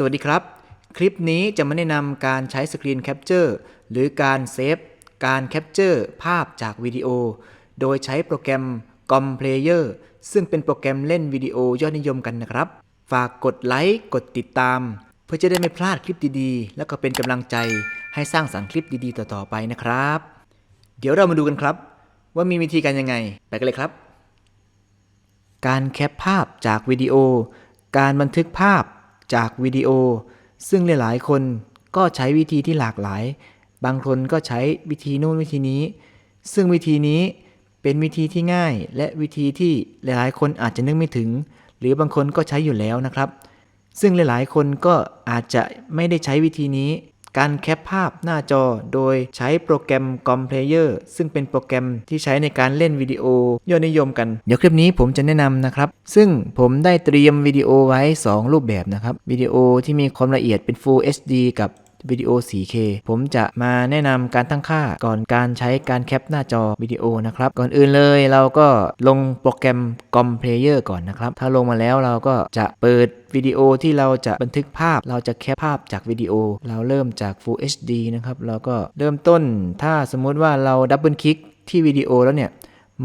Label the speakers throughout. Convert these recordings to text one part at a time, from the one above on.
Speaker 1: สวัสดีครับ คลิปนี้จะมาแนะนำการใช้สกรีนแคปเจอร์หรือการเซฟการแคปเจอร์ภาพจากวิดีโอ โดยใช้โปรแกรม COM Player ซึ่งเป็นโปรแกรมเล่นวิดีโอยอดนิยมกันนะครับ ฝากกดไลค์กดติดตาม เพื่อจะได้ไม่พลาดคลิปดีๆ แล้วก็เป็นกำลังใจให้สร้างสรรค์คลิปดีๆ ต่อๆไปนะครับ เดี๋ยวเรามาดูกันครับ ว่ามีวิธีการยังไงไปกันเลยครับ การแคปภาพจากวิดีโอ การบันทึกภาพ จากวิดีโอ ซึ่งหลายๆ คนก็ใช้วิธีที่หลากหลาย บางคนก็ใช้วิธีนู่นวิธีนี้ ซึ่งวิธีนี้เป็นวิธีที่ง่ายและวิธีที่หลายๆ คนอาจจะนึกไม่ถึง หรือบางคนก็ใช้อยู่แล้วนะครับ ซึ่งหลายๆ คนก็อาจจะไม่ได้ใช้วิธีนี้ การแคปภาพหน้าจอโดยใช้โปรแกรม COM Player ซึ่งเป็นโปรแกรมที่ใช้ในการเล่นวิดีโอยอดนิยมกัน เดี๋ยวคลิปนี้ผมจะแนะนำนะครับ ซึ่งผมได้เตรียมวิดีโอไว้ 2 รูปแบบนะครับ วิดีโอที่มีความละเอียดเป็น Full HD กับ วิดีโอ 4K ผมจะมาแนะนำการตั้งค่าก่อนการใช้การแคปหน้าจอวิดีโอนะครับ ก่อนอื่นเลยเราก็ลงโปรแกรม COM Player ก่อนนะครับ ถ้าลงมาแล้วเราก็จะเปิดวิดีโอที่เราจะบันทึกภาพ เราจะแคปภาพจากวิดีโอ เราเริ่มจาก Full HD นะครับเราก็เริ่มต้น ถ้าสมมุติว่าเราดับเบิลคลิกที่วิดีโอแล้วเนี่ย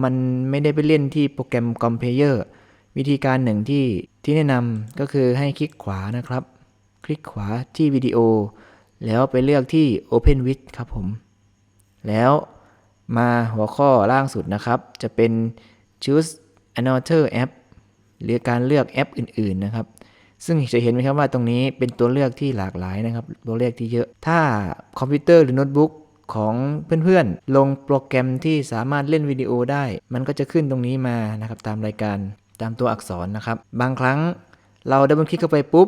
Speaker 1: มันไม่ได้ไปเล่นที่โปรแกรม COM Player วิธีการหนึ่งที่ที่แนะนำก็คือให้คลิกขวานะครับ คลิกขวาที่วิดีโอ แล้วไปเลือกที่ Open with ครับผม แล้วมาหัวข้อล่างสุดนะครับ จะเป็น choose another app หรือการเลือกแอปอื่น ๆ นะครับ ซึ่งจะเห็นไหมครับว่าตรงนี้เป็นตัวเลือกที่หลากหลายนะครับ ตัวเลือกที่เยอะ ถ้าคอมพิวเตอร์หรือโน้ตบุ๊กของเพื่อนๆ ลงโปรแกรมที่สามารถเล่นวิดีโอได้ มันก็จะขึ้นตรงนี้มานะครับ ตามรายการตามตัวอักษรนะครับ บางครั้งเราดับเบิลคลิกเข้าไปปุ๊บ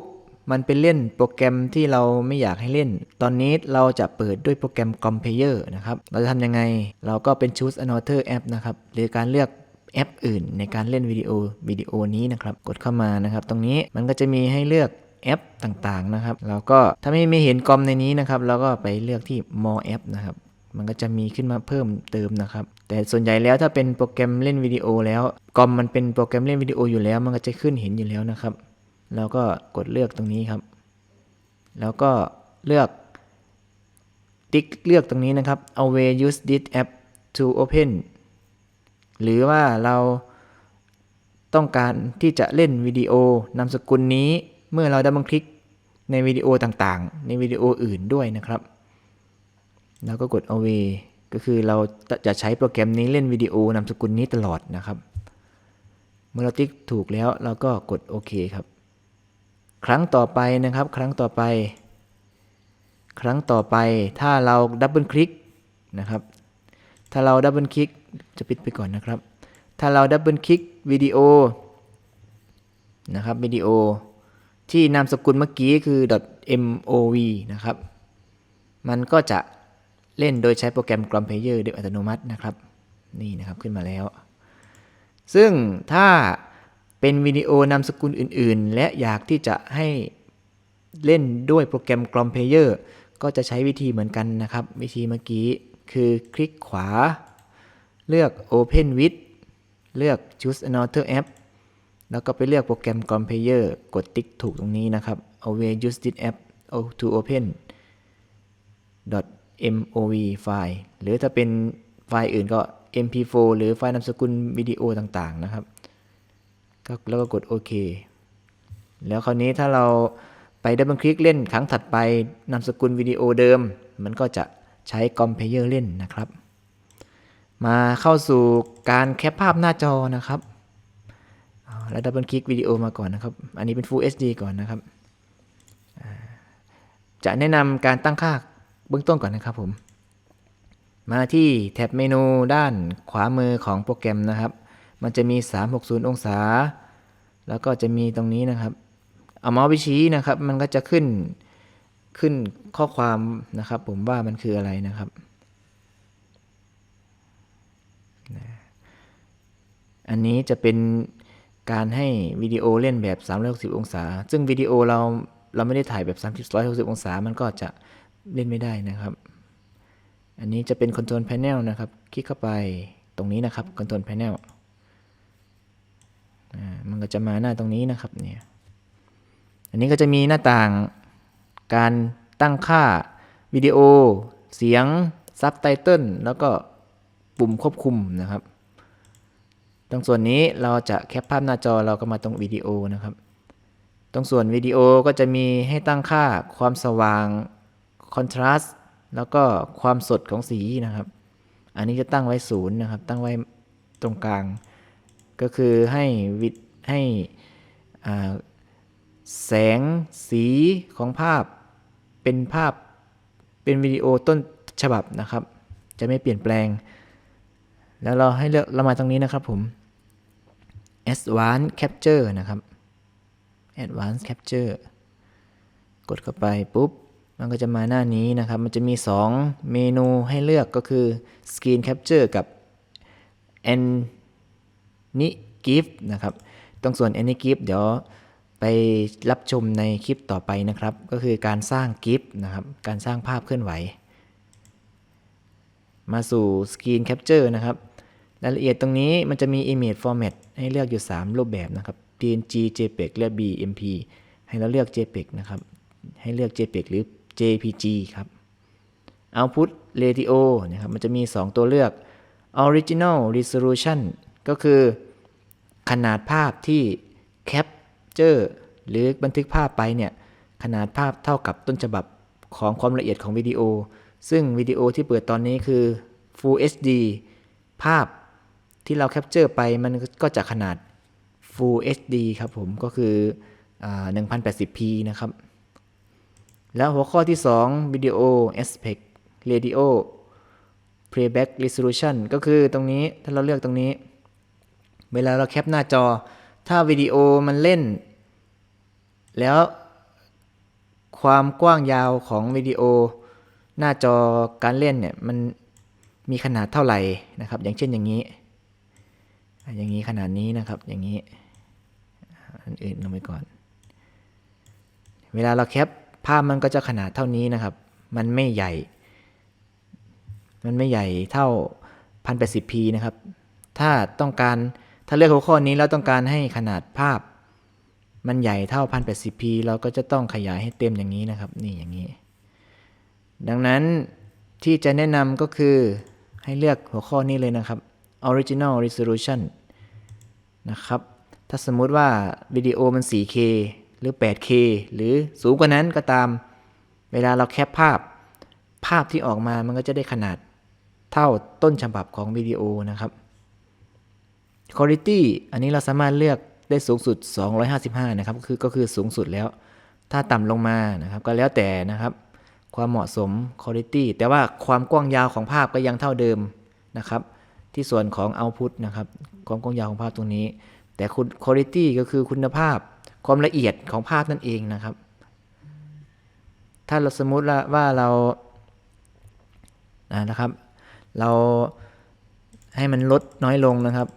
Speaker 1: มันเป็นเล่นโปรแกรมที่เราไม่อยากให้เล่น ตอนนี้เราจะเปิดด้วยโปรแกรม Compayer นะครับ เราจะทำยังไง เราก็เป็น choose another app นะครับ หรือการเลือกแอปอื่นในการเล่นวิดีโอวิดีโอนี้นะครับ กดเข้ามานะครับ ตรงนี้มันก็จะมีให้เลือกแอปต่างๆนะครับ เราก็ถ้าไม่ไม่เห็นกอมในนี้นะครับ เราก็ไปเลือกที่ more app นะครับ มันก็จะมีขึ้นมาเพิ่มเติมนะครับ แต่ส่วนใหญ่แล้วถ้าเป็นโปรแกรมเล่นวิดีโอแล้ว กอมมันเป็นโปรแกรมเล่นวิดีโออยู่แล้ว มันก็จะขึ้นเห็นอยู่แล้วนะครับ เราก็กดเลือกตรงนี้ครับ แล้วก็เลือก ติ๊กเลือกตรงนี้นะครับ away use this app to open หรือว่าเราต้องการที่จะเล่นวิดีโอนามสกุลนี้เมื่อเราดับเบิลคลิกในวิดีโอต่างๆ ในวิดีโออื่นด้วยนะครับ แล้วก็กด away ก็คือเราจะใช้โปรแกรมนี้เล่นวิดีโอนามสกุลนี้ตลอดนะครับ เมื่อเราติ๊กถูกแล้วเราก็กดโอเคครับ ครั้งต่อไปนะครับ ครั้งต่อไป ครั้งต่อไป ถ้าเราดับเบิลคลิกนะครับ ถ้าเราดับเบิลคลิกจะปิดไปก่อนนะครับ ถ้าเราดับเบิลคลิกวิดีโอนะครับวิดีโอที่นามสกุลเมื่อกี้คือ .mov นะครับ มันก็จะเล่นโดยใช้โปรแกรม COM Player โดยอัตโนมัตินะครับ นี่นะครับขึ้นมาแล้ว ซึ่งถ้า เป็นวิดีโอนามสกุลอื่นๆ และอยากที่จะให้เล่นด้วยโปรแกรม COM Player ก็จะใช้วิธีเหมือนกันนะครับ วิธีเมื่อกี้คือคลิกขวา เลือก Open with เลือก Choose another app แล้วก็ไปเลือกโปรแกรม COM Player กดติ๊กถูกตรงนี้นะครับ away use this app to open .mov ไฟล์หรือถ้าเป็นไฟล์อื่นก็ mp4 หรือไฟล์นามสกุลวิดีโอต่างๆนะครับ แล้วก็กดโอเค แล้วคราวนี้ถ้าเราไปดับเบิลคลิกเล่นครั้งถัดไปนามสกุลวิดีโอเดิม มันก็จะใช้คอมเพลเยอร์เล่นนะครับ มาเข้าสู่การแคปภาพหน้าจอนะครับแล้วดับเบิลคลิกวิดีโอมาก่อนนะครับ อันนี้เป็น Full HD ก่อนนะครับ จะแนะนำการตั้งค่าเบื้องต้นก่อนนะครับผม มาที่แท็บเมนูด้านขวามือของโปรแกรมนะครับ มันจะมี 360 องศา แล้วก็จะมีตรงนี้นะครับ เอาเมาส์ไปชี้นะครับ มันก็จะขึ้นขึ้นข้อความนะครับ ผมว่ามันคืออะไรนะครับ อันนี้จะเป็นการให้วิดีโอเล่นแบบ 360 องศา ซึ่งวิดีโอเราเราไม่ได้ถ่ายแบบ 360 องศา มันก็จะเล่นไม่ได้นะครับ อันนี้จะเป็น Control Panel นะครับ คลิกเข้าไปตรงนี้นะครับ Control Panel อ่า มันก็จะมาหน้าตรงนี้นะครับเนี่ยอันนี้ก็จะมีหน้าต่างการตั้งค่าวิดีโอ เสียงซับไตเติลแล้วก็ปุ่มควบคุมนะครับ ตรงส่วนนี้เราจะแคปภาพหน้าจอเราก็มาตรงวิดีโอนะครับ ตรงส่วนวิดีโอก็จะมีให้ตั้งค่าความสว่างคอนทราสต์แล้วก็ความสดของสีนะครับ อันนี้จะตั้งไว้ศูนย์นะครับ ตั้งไว้ตรงกลาง ก็คือให้วิดให้แสงสีของภาพเป็นภาพเป็นวิดีโอต้นฉบับนะครับ จะไม่เปลี่ยนแปลง แล้วเราให้เลือกเรามาตรงนี้นะครับผม Advanced Capture นะครับ Advanced Capture กดเข้าไปปุ๊บ มันก็จะมาหน้านี้นะครับ มันจะมี 2 เมนูให้เลือกก็คือ Screen Capture กับ Any GIF นะครับ ตรงส่วน Any GIF เดี๋ยวไปรับชมในคลิปต่อไปนะครับ ก็คือการสร้าง GIF นะครับ การสร้างภาพเคลื่อนไหว มาสู่ Screen Capture นะครับ รายละเอียดตรงนี้มันจะมี Image Format ให้เลือกอยู่ 3 รูปแบบนะครับ PNG JPEG และ BMP ให้เราเลือก JPEG นะครับ ให้เลือก JPEG หรือ JPG ครับ Output Radio นะครับ มันจะมี 2 ตัวเลือก Original Resolution ก็คือขนาดภาพที่ Capture หรือบันทึกภาพไปเนี่ยขนาดภาพเท่ากับต้นฉบับของความละเอียดของวิดีโอ ซึ่งวิดีโอที่เปิดตอนนี้คือ Full HD ภาพที่เราแคปเจอร์ไปมันก็จะขนาด Full HD ครับผมก็คืออ่า 1080p นะครับ แล้วหัวข้อที่ 2 วิดีโอ aspect radio playback resolution ก็คือตรงนี้ถ้าเราเลือกตรงนี้ เวลาเราแคปหน้าจอ ถ้าวิดีโอมันเล่น แล้วความกว้างยาวของวิดีโอ หน้าจอการเล่นเนี่ยมันมีขนาดเท่าไหร่นะครับ อย่างเช่นอย่างนี้ อย่างนี้ขนาดนี้นะครับ อย่างนี้ อันอื่นลงไปก่อน เวลาเราแคปภาพมันก็จะขนาดเท่านี้นะครับ มันไม่ใหญ่ มันไม่ใหญ่เท่า 1080p นะครับ ถ้าต้องการ ถ้าเลือกหัวข้อนี้แล้วต้องการให้ขนาดภาพ มันใหญ่เท่า 1080p เราก็จะต้องขยายให้เต็มอย่างนี้นะครับ นี่อย่างนี้ ดังนั้นที่จะแนะนำก็คือให้เลือกหัวข้อนี้เลยนะครับ Original Resolution นะครับ ถ้าสมมุติว่าวิดีโอมัน 4K หรือ 8K หรือสูงกว่านั้นก็ตาม เวลาเราแคปภาพ ภาพที่ออกมามันก็จะได้ขนาดเท่าต้นฉบับของวิดีโอนะครับ Quality อันนี้เราสามารถเลือกได้สูงสุด 255 นะครับ คือก็คือสูงสุดแล้ว ถ้าต่ำลงมานะครับ ก็แล้วแต่นะครับ ความเหมาะสม Quality แต่ว่าความกว้างยาวของภาพก็ยังเท่าเดิมนะครับ ที่ส่วนของ Output นะครับ ความกว้างยาวของภาพตรงนี้ แต่คุณ Quality ก็คือคุณภาพ ความละเอียดของภาพนั่นเองนะครับ ถ้าเราสมมุติว่าเรานะครับ เราให้มันลดน้อยลงนะครับ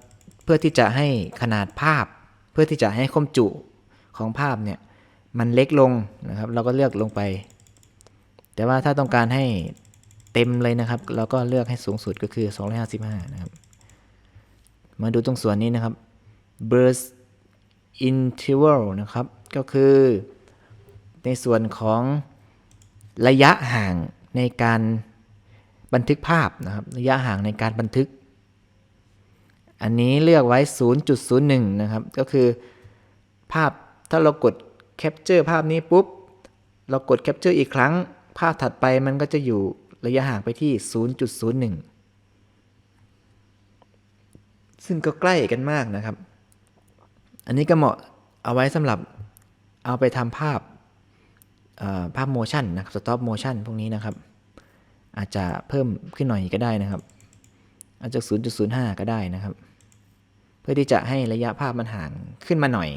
Speaker 1: พื่อที่จะให้ขนาดภาพ เพื่อที่จะให้ความจุของภาพเนี่ยมันเล็กลงนะครับ เราก็เลือกลงไป แต่ว่าถ้าต้องการให้เต็มเลยนะครับ เราก็เลือกให้สูงสุดก็คือ 255 นะครับ มาดูตรงส่วนนี้นะครับ burst interval นะครับ ก็คือในส่วนของระยะห่างในการบันทึกภาพนะครับ ระยะห่างในการบันทึก อันนี้เลือกไว้ 0.01 นะครับ ก็คือภาพถ้าเรากด capture ภาพนี้ปุ๊บ เรากด capture อีกครั้ง ภาพถัดไปมันก็จะอยู่ระยะห่างไปที่ 0.01 ซึ่งก็ใกล้กันมากนะครับ อันนี้ก็เหมาะเอาไว้สำหรับเอาไปทำภาพภาพโมชั่นนะครับสต็อปโมชั่นพวกนี้นะครับ อาจจะเพิ่มขึ้นหน่อยก็ได้นะครับ อาจจะ0.05 ก็ได้นะครับ เพื่อที่จะให้ระยะภาพมันห่างขึ้นมาหน่อย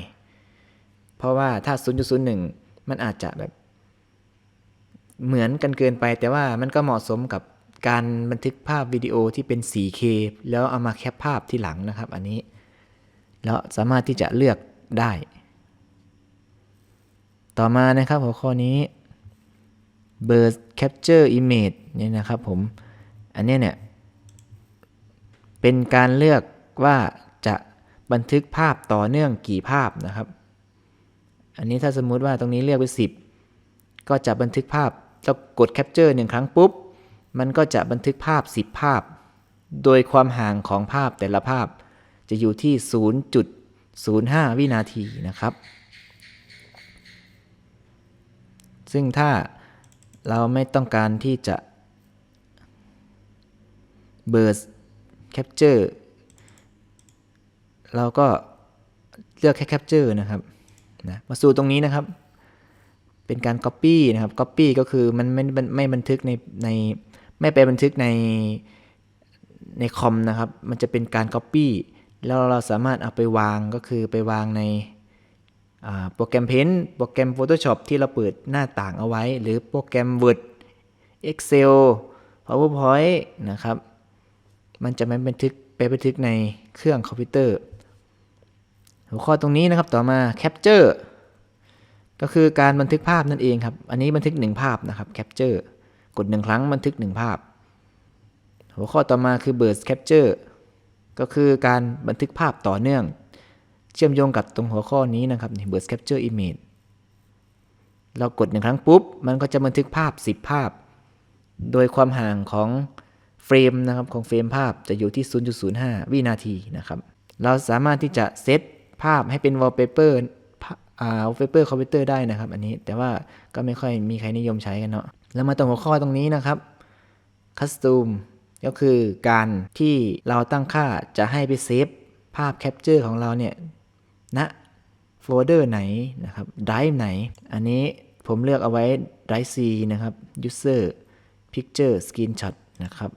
Speaker 1: เพราะว่าถ้า 0.01 มันอาจจะแบบเหมือนกันเกินไป แต่ว่ามันก็เหมาะสมกับการบันทึกภาพวิดีโอที่เป็น 4K แล้วเอามาแคปภาพที่หลังนะครับ อันนี้ แล้วสามารถที่จะเลือกได้ ต่อมานะครับหัวข้อนี้ burst capture image เนี่ยนะครับผม อันนี้เนี่ย เป็นการเลือกว่าจะบันทึกภาพต่อเนื่องกี่ภาพนะครับ อันนี้ถ้าสมมุติว่าตรงนี้เลือกไป 10 ก็จะบันทึกภาพเรากดแคปเจอร์หนึ่งครั้งปุ๊บ มันก็จะบันทึกภาพ 10 ภาพ โดยความห่างของภาพแต่ละภาพ จะอยู่ที่ 0.05 วินาทีนะครับ ซึ่งถ้าเราไม่ต้องการที่จะ burst capture เราก็เลือกแค่ capture นะครับนะมาสู่ตรงนี้นะครับ เป็นการ copy นะครับ copy ก็คือมันไม่ไม่บันทึกในในไม่ไปบันทึกในในคอมนะครับ มันจะเป็นการ copy แล้วเราสามารถเอาไปวางก็คือไปวางในโปรแกรม Paint โปรแกรม Photoshop ที่เราเปิดหน้าต่างเอาไว้ หรือโปรแกรม Word Excel PowerPoint นะครับ มันจะไม่บันทึกไปบันทึกในเครื่องคอมพิวเตอร์ หัวข้อตรงนี้นะครับต่อมา Capture ก็คือการบันทึกภาพนั่นเองครับ อันนี้บันทึก 1 ภาพนะครับ Capture กด 1 ครั้งบันทึก 1 ภาพ หัวข้อต่อมาคือ Burst Capture ก็คือการบันทึกภาพต่อเนื่อง เชื่อมโยงกับตรงหัวข้อนี้นะครับนี่ Burst Capture Image เรากด1ครั้งปุ๊บ มันก็จะบันทึกภาพ 10 ภาพ โดยความห่างของ เฟรมนะครับของเฟรมภาพจะอยู่ที่ 0.05 วินาทีนะครับ เราสามารถที่จะเซตภาพให้เป็น wallpaper อ่า wallpaper คอมพิวเตอร์ได้นะครับ อันนี้แต่ว่าก็ไม่ค่อยมีใครนิยมใช้กันเนาะแล้วมาตรงหัวข้อตรงนี้นะครับ custom ก็คือการที่เราตั้งค่าจะให้ไปเซฟภาพแคปเจอร์ของเราเนี่ยณโฟลเดอร์ไหนนะครับไดรฟ์ไหน อันนี้ผมเลือกเอาไว้ไดรฟ์ C นะครับ user picture screenshot นะครับ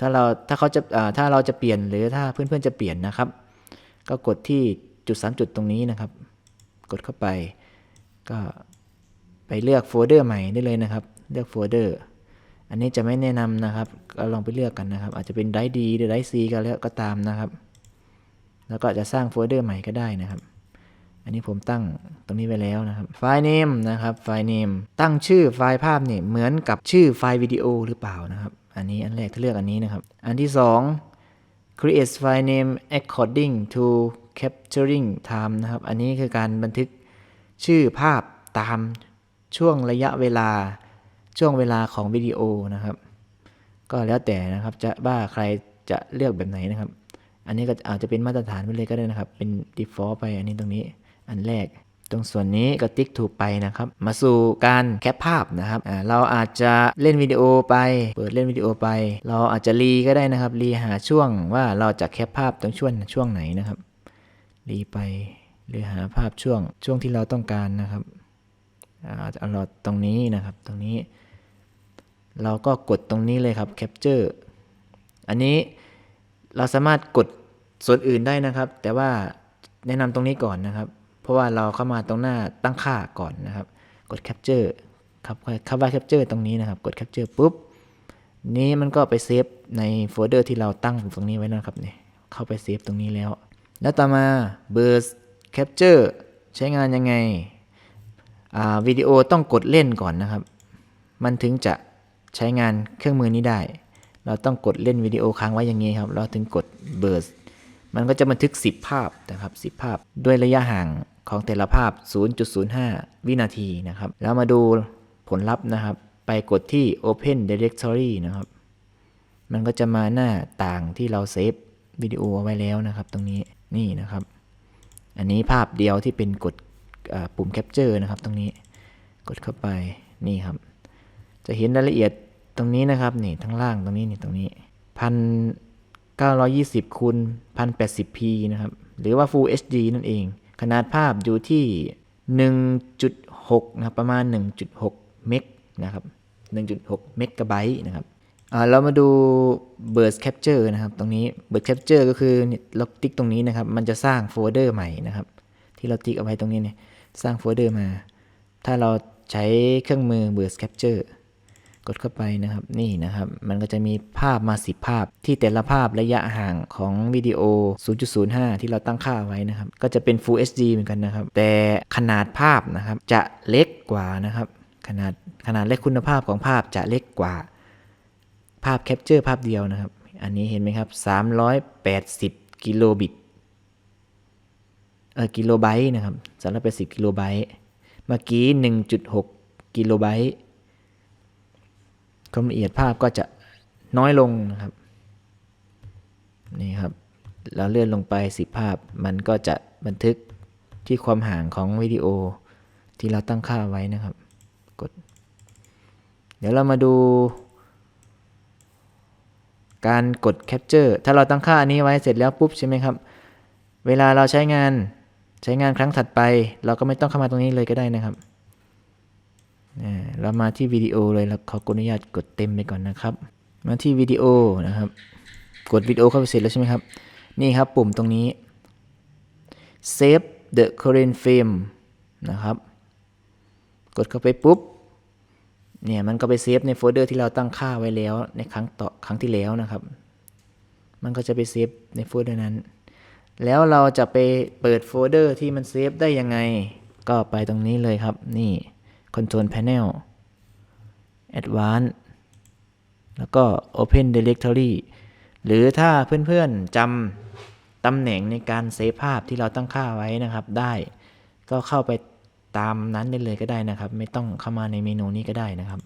Speaker 1: ถ้าเราถ้าเขาจะถ้าเราจะเปลี่ยนหรือถ้าเพื่อนๆจะเปลี่ยนนะครับ ก็กดที่จุด 3 จุดตรงนี้นะครับ กดเข้าไป ก็ไปเลือกโฟลเดอร์ใหม่ได้เลยนะครับ เลือกโฟลเดอร์อันนี้จะไม่แนะนำนะครับ ก็ลองไปเลือกกันนะครับ อาจจะเป็นไดดีหรือไดซีก็แล้วก็ตามนะครับ แล้วก็จะสร้างโฟลเดอร์ใหม่ก็ได้นะครับ อันนี้ผมตั้งตรงนี้ไว้แล้วนะครับ ไฟล์ name นะครับ ไฟล์ name ตั้งชื่อไฟล์ภาพเนี่ยเหมือนกับชื่อไฟล์วิดีโอหรือเปล่านะครับ อันนี้อันแรกถ้าเลือกอันนี้นะครับ อันที่ 2 create file name according to capturing time นะครับ อันนี้คือการบันทึกชื่อภาพตามช่วงระยะเวลาช่วงเวลาของวิดีโอนะครับ ก็แล้วแต่นะครับจะว่าใครจะเลือกแบบไหนนะครับ อันนี้ก็อาจจะเป็นมาตรฐานไปเลยก็ได้นะครับ เป็น default ไปอันนี้ตรงนี้อันแรก ตรงส่วนนี้ก็ติ๊กถูกไปนะครับ มาสู่การแคปภาพนะครับเราอาจจะเล่นวิดีโอไป เปิดเล่นวิดีโอไป เราอาจจะรีก็ได้นะครับ รีหาช่วงว่าเราจะแคปภาพตรงช่วงช่วงไหนนะครับ รีไปหรือหาภาพช่วงช่วงที่เราต้องการนะครับอาเอาเราตรงนี้นะครับ ตรงนี้ เราก็กดตรงนี้เลยครับ Capture อันนี้เราสามารถกดส่วนอื่นได้นะครับ แต่ว่าแนะนำตรงนี้ก่อนนะครับ ราะว่าเราเข้ามาตรงหน้าตั้งค่าก่อนนะครับ กด Capture ครับคำว่า Capture ตรงนี้นะครับ กด Capture ปุ๊บ นี้มันก็ไปเซฟในโฟลเดอร์ที่เราตั้งตรงนี้ไว้นะครับเนี่ยเข้าไปเซฟตรงนี้แล้ว แล้วต่อมา Burst Capture ใช้งานยังไงอ่าวิดีโอต้องกดเล่นก่อนนะครับ มันถึงจะใช้งานเครื่องมือนี้ได้ เราต้องกดเล่นวิดีโอค้างไว้อย่างนี้ครับ เราถึงกด burst มันก็จะบันทึก 10 ภาพนะครับ 10 ภาพ ด้วยระยะห่างของแต่ละภาพ 0.05 วินาทีนะครับ แล้วมาดูผลลัพธ์นะครับ ไปกดที่ open directory นะครับ มันก็จะมาหน้าต่างที่เราเซฟวิดีโอเอาไว้แล้วนะครับ ตรงนี้นี่นะครับ อันนี้ภาพเดียวที่เป็นกดปุ่ม capture นะครับ ตรงนี้กดเข้าไปนี่ครับ จะเห็นรายละเอียดตรงนี้นะครับนี่ทั้งล่างตรงนี้นี่ตรงนี้พัน เก้าร้อยี่สิบคูณพันแปดสิบพีนะครับ หรือว่า Full HD นั่นเอง ขนาดภาพอยู่ที่หนึ่งจุดหกนะครับ ประมาณหนึ่งจุดหกเมกนะครับหนึ่งจุดหกเมกะไบต์นะครับเรามาดู Burst Capture นะครับ ตรงนี้ Burst Capture ก็คือเราติ๊กตรงนี้นะครับ มันจะสร้างโฟลเดอร์ใหม่นะครับ ที่เราติ๊กเอาไว้ตรงนี้เนี่ย สร้างโฟลเดอร์มา ถ้าเราใช้เครื่องมือ Burst Capture ดเข้าไปนะครับนี่นะครับ มันก็จะมีภาพมา 10 ภาพ ที่แต่ละภาพระยะห่างของวิดีโอ 0.05 ที่เราตั้งค่าไว้นะครับ ก็จะเป็น Full HD เหมือนกันนะครับ แต่ขนาดภาพนะครับจะเล็กกว่านะครับ ขนาดขนาดและคุณภาพของภาพจะเล็กกว่า ภาพแคปเจอร์ภาพเดียวนะครับ อันนี้เห็นไหมครับ 380 กิโลบิตเออกิโลไบต์นะครับ380 กิโลไบต์เมื่อกี้ 1.6 กิโลไบต์ ความละเอียดภาพก็จะน้อยลงนะครับนี่ครับเราเลื่อนลงไป10ภาพ มันก็จะบันทึกที่ความห่างของวิดีโอที่เราตั้งค่าไว้นะครับ กด เดี๋ยวเรามาดู การกด Capture ถ้าเราตั้งค่าอันนี้ไว้เสร็จแล้วปุ๊บใช่ไหมครับ เวลาเราใช้งานใช้งานครั้งถัดไป เราก็ไม่ต้องเข้ามาตรงนี้เลยก็ได้นะครับ เรามาที่วิดีโอเลยแล้วขออนุญาตกดเต็มไปก่อนนะครับ มาที่วิดีโอนะครับ กดวิดีโอเข้าไปเสร็จแล้วใช่ไหมครับ นี่ครับปุ่มตรงนี้ save the current frame นะครับ กดเข้าไปปุ๊บ เนี่ยมันก็ไปเซฟในโฟลเดอร์ที่เราตั้งค่าไว้แล้วในครั้งต่อครั้งที่แล้วนะครับ มันก็จะไปเซฟในโฟลเดอร์นั้น แล้วเราจะไปเปิดโฟลเดอร์ที่มันเซฟได้ยังไง ก็ไปตรงนี้เลยครับ นี่ Control Panel Advanced แล้วก็ Open Directory หรือถ้าเพื่อนๆจำตำแหน่งในการเซฟภาพที่เราตั้งค่าไว้นะครับ ได้ก็เข้าไปตามนั้นได้เลยก็ได้นะครับ ไม่ต้องเข้ามาในเมนูนี้ก็ได้นะครับ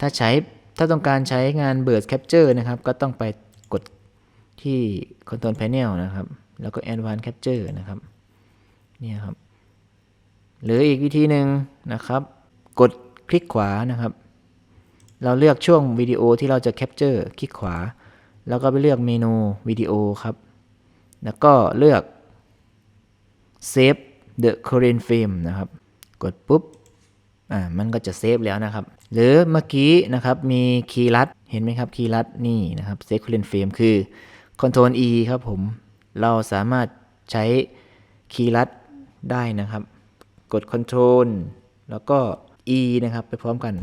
Speaker 1: ถ้าใช้ถ้าต้องการใช้งาน Burst Capture นะครับ ก็ต้องไปกดที่ Control Panel นะครับ แล้วก็ Advanced Capture นะครับ เนี่ยครับ หรืออีกวิธีหนึ่งนะครับ กดคลิกขวานะครับ เราเลือกช่วงวิดีโอที่เราจะแคปเจอร์คลิกขวา แล้วก็ไปเลือกเมนูวิดีโอครับ แล้วก็เลือก Save the current frame นะครับ กดปุ๊บอ่ามันก็จะเซฟแล้วนะครับ หรือเมื่อกี้นะครับมีคีย์ลัดเห็นไหมครับคีย์ลัดนี่นะครับ Save current frame คือ Ctrl E ครับผม เราสามารถใช้คีย์ลัดได้นะครับ กด Ctrl แล้วก็ E นะครับไปพร้อมกัน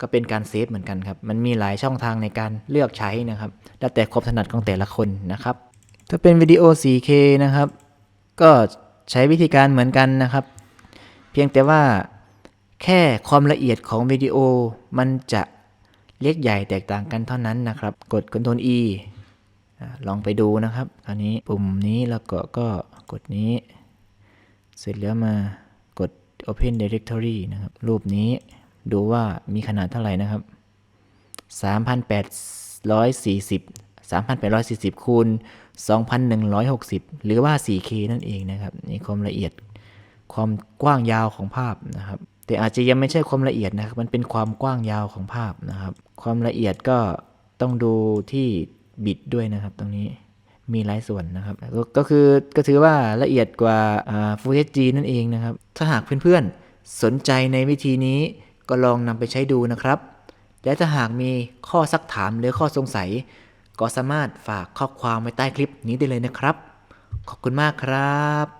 Speaker 1: ก็เป็นการเซฟเหมือนกันครับ มันมีหลายช่องทางในการเลือกใช้นะครับ แล้วแต่ความถนัดของแต่ละคนนะครับ ถ้าเป็นวิดีโอ 4K นะครับ ก็ใช้วิธีการเหมือนกันนะครับ เพียงแต่ว่าแค่ความละเอียดของวิดีโอมันจะเล็กใหญ่แตกต่างกันเท่านั้นนะครับ กด Ctrl E ลองไปดูนะครับคราวนี้ปุ่มนี้แล้วก็ก็กดนี้ เสร็จแล้วมา Open Directory นะครับ รูปนี้ดูว่ามีขนาดเท่าไหร่นะครับ 3,840 3,840คูณ2,160 หรือว่า 4K นั่นเองนะครับนี่ความละเอียดความกว้างยาวของภาพนะครับ แต่อาจจะยังไม่ใช่ความละเอียดนะครับ มันเป็นความกว้างยาวของภาพนะครับ ความละเอียดก็ต้องดูที่บิตด้วยนะครับตรงนี้ มีหลายส่วนนะครับ ก็คือก็ถือว่าละเอียดกว่าฟูเทจีนั่นเองนะครับ ถ้าหากเพื่อนๆ สนใจในวิธีนี้ก็ลองนำไปใช้ดูนะครับ และถ้าหากมีข้อซักถามหรือข้อสงสัย ก็สามารถฝากข้อความไว้ใต้คลิปนี้ได้เลยนะครับ ขอบคุณมากครับ